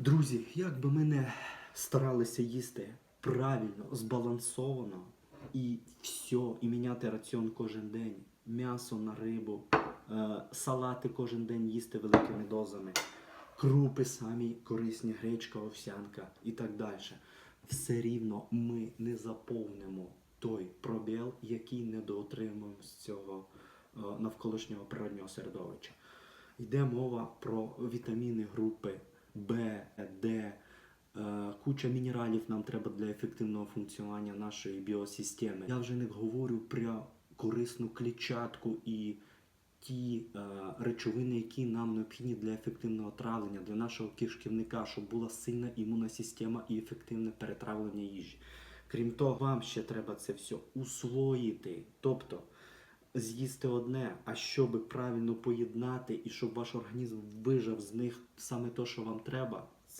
Друзі, як би ми не старалися їсти правильно, збалансовано і все, і міняти раціон кожен день, м'ясо на рибу, е, салати кожен день їсти великими дозами, крупи самі корисні, гречка, овсянка і так далі. Все рівно ми не заповнимо той пробіл, який недоотримуємо з цього е, навколишнього природнього середовища. Йде мова про вітаміни групи Б, Д, е, куча мінералів нам треба для ефективного функціонування нашої біосистеми. Я вже не говорю про корисну клітчатку і ті е, речовини, які нам необхідні для ефективного травлення, для нашого кишківника, щоб була сильна імунна система і ефективне перетравлення їжі. Крім того, вам ще треба це все усвоїти. Тобто з'їсти одне, а щоб правильно поєднати і щоб ваш організм вижав з них саме те, що вам треба,